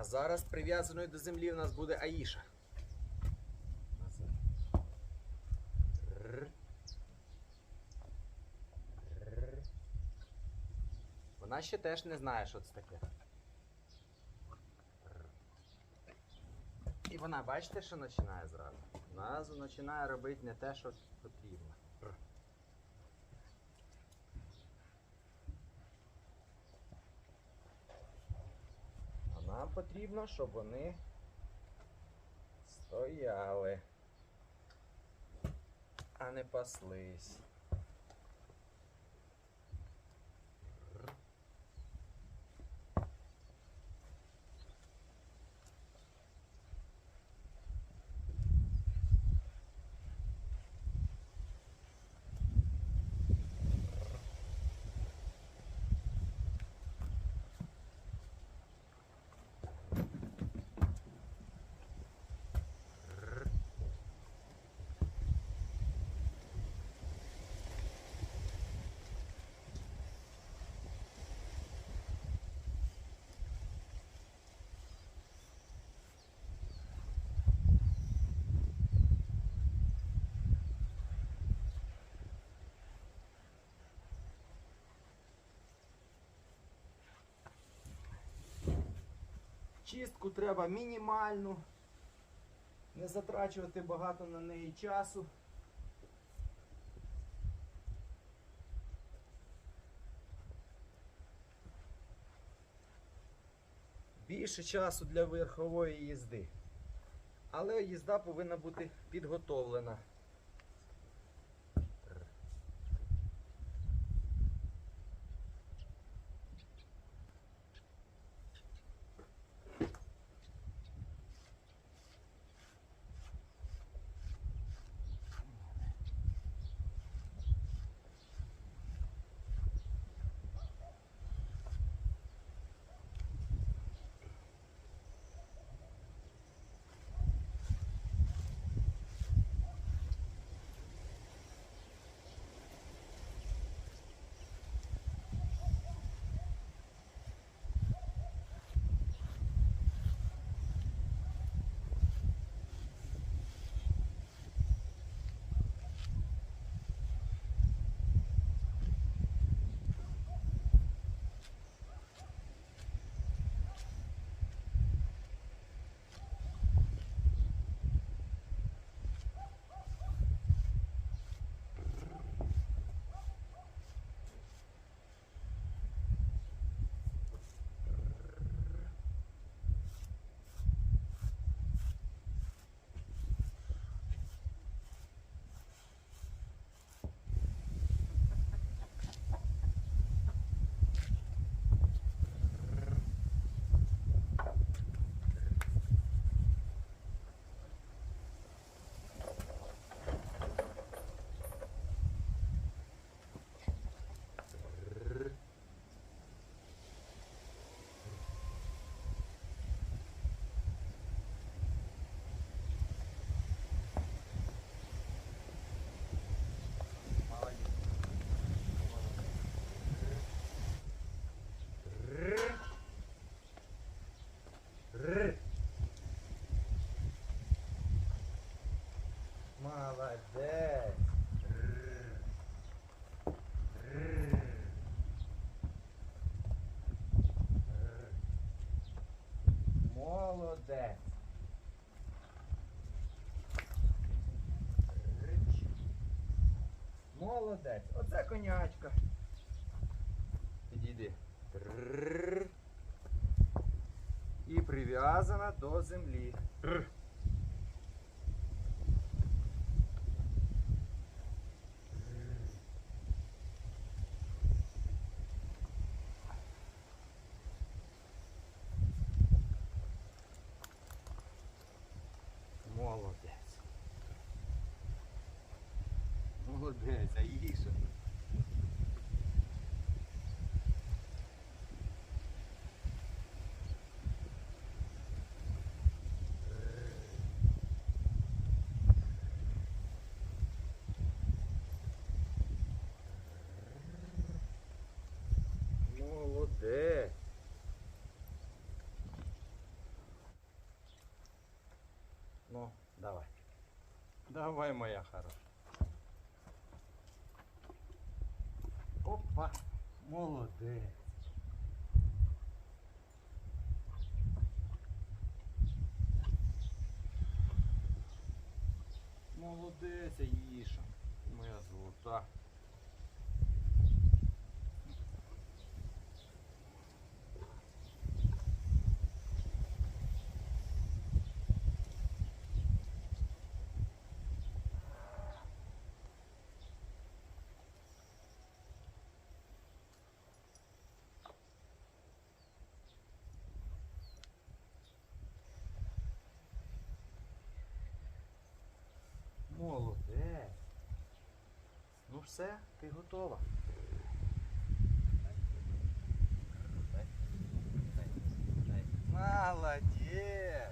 А зараз прив'язаною до землі у нас буде Аїша. Вона ще теж не знає, що це таке. І вона, бачите, що починає зразу? Зразу починає робити не те, що потрібно. Нам потрібно, щоб вони стояли, а не паслись. Чистку треба мінімальну. Не затрачувати багато на неї часу. Більше часу для верхової їзди. Але їзда повинна бути підготовлена. Молодець. Молодець. Молодець. Оце конячка. Підійди. І прив'язана до землі. молодець, а їй що? Ну, ну, давай. Давай, моя хорошая. Молодець. Молодець, Аїша. Моя золота. Молодець. Ну все, ти готова. Молодець.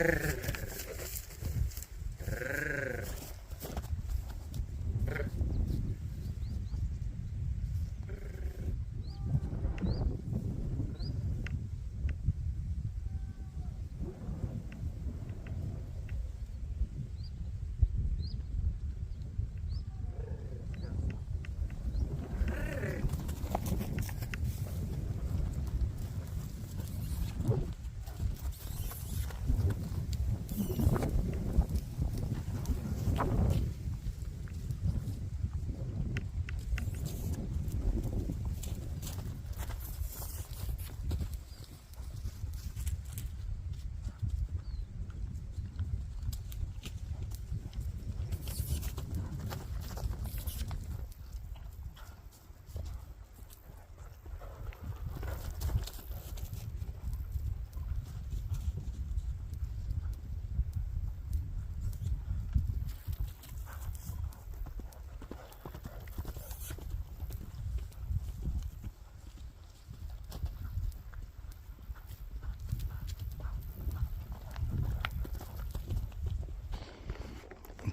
Grrr.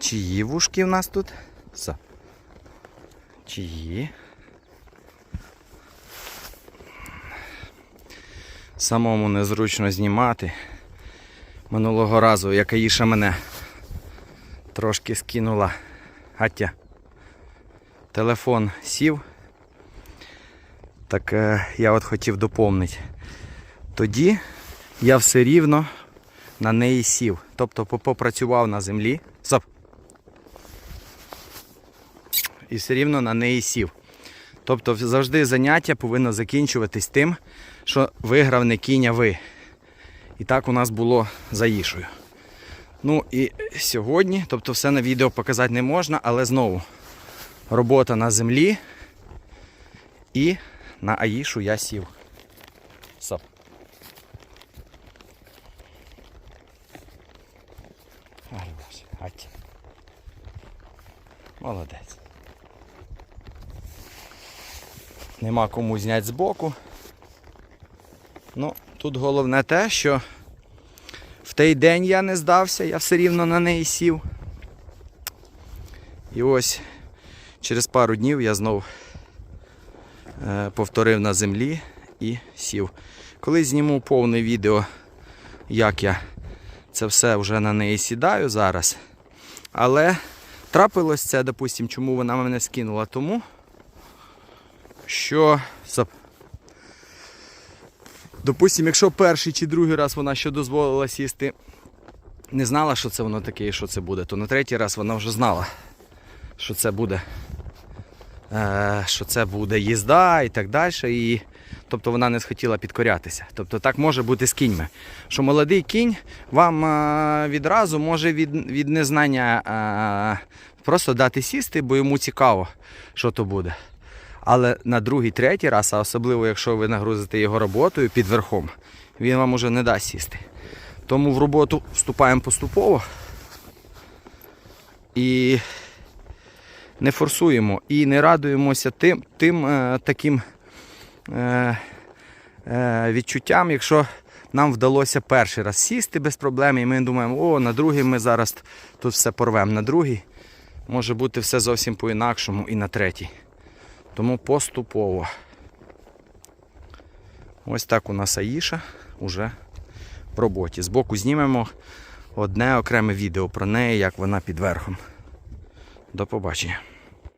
Чиї вушки в нас тут? Со. Чиї? Самому незручно знімати. Минулого разу, як Аїша мене трошки скинула гаття. Телефон сів. Так е, я от хотів доповнити. Тоді я все рівно на неї сів. Тобто попрацював на землі. І все рівно на неї сів. Тобто завжди заняття повинно закінчуватись тим, що виграв не кінь, ви. І так у нас було за Ішою. Ну і сьогодні, тобто все на відео показати не можна, але знову робота на землі і на Аїшу я сів. Гать. Молодець. Нема кому зняти збоку. Ну, тут головне те, що в той день я не здався, я все рівно на неї сів. І ось через пару днів я знов е, повторив на землі і сів. Коли зніму повне відео, як я це все вже на неї сідаю зараз. Але трапилось це, допустим, чому вона мене скинула? Тому що. Стоп. Допустим, якщо перший чи другий раз вона ще дозволила сісти, не знала, що це воно таке і що це буде, то на третій раз вона вже знала, що це буде е, що це буде їзда і так далі. І, тобто вона не схотіла підкорятися. Тобто так може бути з кіньми. Що молодий кінь вам е, відразу може від, від незнання е, просто дати сісти, бо йому цікаво, що то буде. Але на другий, третій раз, а особливо якщо ви нагрузите його роботою під верхом, він вам уже не дасть сісти. Тому в роботу вступаємо поступово і не форсуємо і не радуємося тим, тим е, таким е, е, відчуттям, якщо нам вдалося перший раз сісти без проблем, і ми думаємо, о, на другий ми зараз тут все порвемо. На другий може бути все зовсім по-інакшому і на третій. Тому поступово. Ось так у нас Аїша уже в роботі. Збоку знімемо одне окреме відео про неї, як вона під верхом. До побачення.